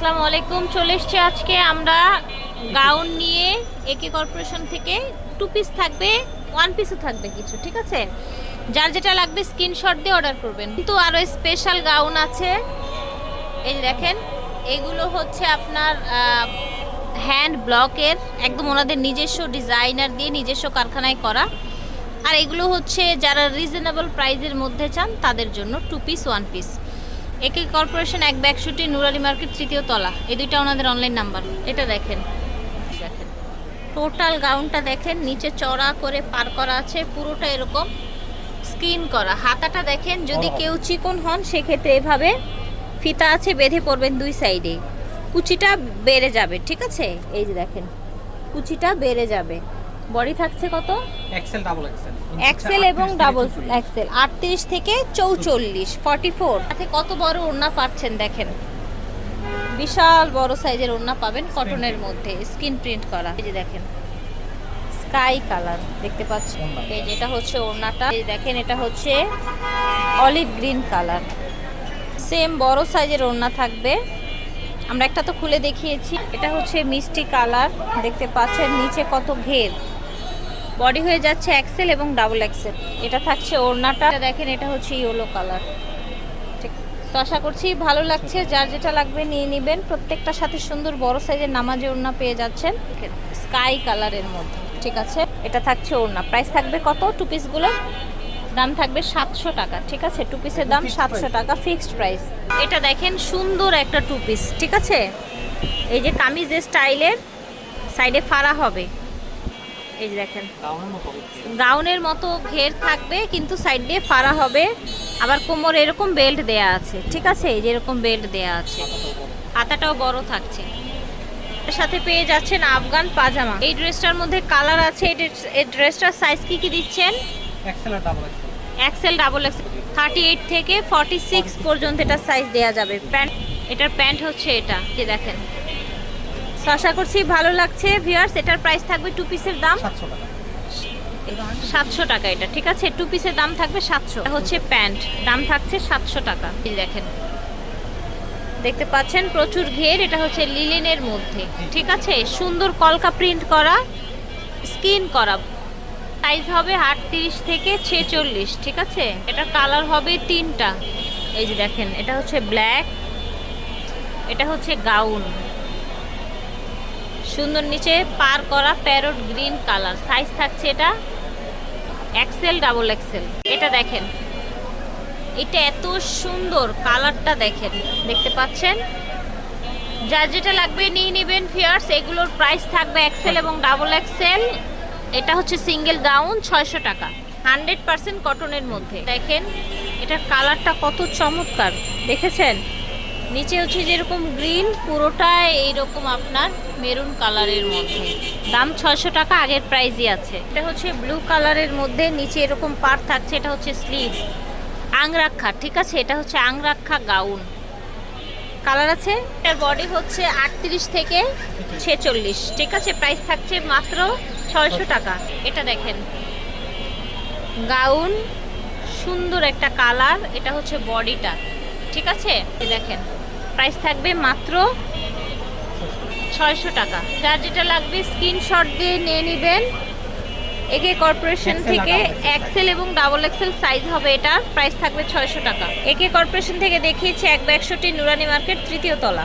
আসসালামু আলাইকুম, চলে এসছি আজকে আমরা গাউন নিয়ে একে কর্পোরেশন থেকে। টু পিস থাকবে ওয়ান পিসও থাকবে কিছু, ঠিক আছে? যার যেটা লাগবে স্ক্রিনশট দিয়ে অর্ডার করবেন। কিন্তু আরও স্পেশাল গাউন আছে। এই দেখেন, এগুলো হচ্ছে আপনার হ্যান্ড ব্লকের একদম ওনাদের নিজস্ব ডিজাইনার দিয়ে নিজস্ব কারখানায় করা। আর এগুলো হচ্ছে যারা রিজনেবল প্রাইজের মধ্যে চান, তাদের জন্য টু পিস ওয়ান পিস একে কর্পোরেশন এক ব্যাগশুটি নুরালি মার্কেট তৃতীয় তলা। এই দুইটা ওনাদের অনলাইন নাম্বার এটা দেখেন। দেখেন। টোটাল গাউনটা দেখেন নিচে চড়া করে পার করা আছে পুরোটা এরকম স্ক্রিন করা। হাতাটা দেখেন যদি কেউ চিকন হন সেক্ষেত্রে এভাবে ফিতা আছে বেঁধে পড়বেন দুই সাইডে কুচিটা বেড়ে যাবে ঠিক আছে? এই যে দেখেন কুচিটা বেড়ে যাবে। বডি থাকছে কত? এক্সেল ডাবল এক্সেল এক্সেল এবং ডাবল এক্সেল আটত্রিশ থেকে চৌচল্লিশ ফর্টি ফোর সাথে কত বড় ওড়না পাচ্ছেন দেখেন? বিশাল বড় সাইজের ওড়না পাবেন কটনের মধ্যে স্কিন প্রিন্ট করা। এই যে দেখেন স্কাই কালার দেখতে পাচ্ছেন। এই যেটা হচ্ছে ওড়নাটা। এই দেখেন এটা হচ্ছে অলিভ গ্রিন কালার। সেম বড় সাইজের ওড়না থাকবে। আমরা একটা তো খুলে দেখিয়েছি। এটা হচ্ছে মিষ্টি কালার। দেখতে পাচ্ছেন নিচে কত ঘের। বডি হয়ে যাচ্ছে এক্সেল এবং ডাবল এক্সেল। এটা থাকছে ওড়নাটা। দেখেন এটা হচ্ছে ইয়েলো কালার। ঠিক। তো আশা করছি ভালো লাগছে। যার যেটা লাগবে নিয়ে নেবেন। প্রত্যেকটার সাথে সুন্দর বড় সাইজের নামাজে ওড়না পেয়ে যাচ্ছেন। স্কাই কালারের মধ্যে। ঠিক আছে? এটা থাকছে ওড়না। প্রাইস থাকবে কত? টু পিসগুলো? দাম থাকবে সাতশো টাকা। ঠিক আছে? টু পিসের দাম সাতশো টাকা। ফিক্সড প্রাইস এটা দেখেন সুন্দর একটা টু পিস। ঠিক আছে? এই যে কামিজের স্টাইলের সাইডে ফাড়া হবে। এই যে দেখেন। গাউনের মতো ঘের থাকবে কিন্তু সাইড দিয়ে ফাড়া হবে। আবার কোমর এরকম বেল্ট দেয়া আছে ঠিক আছে? এই যে এরকম বেল্ট দেয়া আছে। হাতাটাও বড় থাকছে। এর সাথে পেয়ে যাচ্ছেন আফগান পাজামা। এই ড্রেসটার মধ্যে কালার আছে এই ড্রেসটার সাইজ কি কি দিচ্ছেন? XL double XL XL double XL thirty eight থেকে ফর্টি সিক্স পর্যন্ত এটা সাইজ দেওয়া যাবে। প্যান্ট এটার প্যান্ট হচ্ছে এটা যে দেখেন। আশা করছি ভালো লাগছে ভিউয়ার্স এটার প্রাইস থাকবে টু পিসের দাম। সাতশো টাকা। এটা ঠিক আছে? টু পিসের দাম থাকবে সাতশো। হচ্ছে প্যান্ট। দাম থাকছে সাতশো টাকা। এই দেখেন। দেখতে পাচ্ছেন প্রচুর ঘের। এটা হচ্ছে লিলেনের মধ্যে ঠিক আছে? সুন্দর কলকা প্রিন্ট করা স্কিন করা। সাইজ হবে আটত্রিশ থেকে ছেচল্লিশ ঠিক আছে? এটা কালার হবে তিনটা। এই যে দেখেন এটা হচ্ছে ব্ল্যাক এটা হচ্ছে গাউন সুন্দর নিচে পার করা প্যারট গ্রিন কালার। সাইজ থাকছে এটা এক্সেল ডাবল এক্সেল এটা দেখেন। এটা এত সুন্দর কালারটা দেখেন। দেখতে পাচ্ছেন? যার যেটা লাগবে নিয়ে নেবেন ফিয়ার্স এগুলোর প্রাইস থাকবে এক্সেল এবং ডাবল এক্সেল এটা হচ্ছে সিঙ্গেল গাউন ছয়শো টাকা। হান্ড্রেড পার্সেন্ট কটনের মধ্যে। দেখেন, এটার কালারটা কত চমৎকার। দেখেছেন? নিচে হচ্ছে যেরকম গ্রিন পুরোটা এইরকম আপনার মেরুন কালারের মধ্যে। দাম ছয়শো টাকা, আগের প্রাইজই আছে। এটা হচ্ছে ব্লু কালারের মধ্যে নিচে এরকম পার থাকছে, এটা হচ্ছে স্লিভ। আংরাক্ষা, ঠিক আছে? এটা হচ্ছে আংরাক্ষা গাউন। কালার আছে? এটার বডি হচ্ছে আটত্রিশ থেকে ছেচল্লিশ। ঠিক আছে? প্রাইস থাকছে মাত্র ছয়শো টাকা। এটা দেখেন। গাউন, সুন্দর একটা কালার। এটা হচ্ছে বডিটা। ঠিক আছে? দেখেন। প্রাইস থাকবে মাত্র ছয়শো টাকা। যার যেটা লাগবে স্ক্রিনশট দিয়ে নিয়ে নেবেন। একে কর্পোরেশন থেকে এক্সেল এবং ডাবল এক্সেল সাইজ হবে এটা। প্রাইস থাকবে ছয়শো টাকা। একে কর্পোরেশন থেকে দেখিয়েছি এক একশোটি নুরানি মার্কেট তৃতীয় তলা।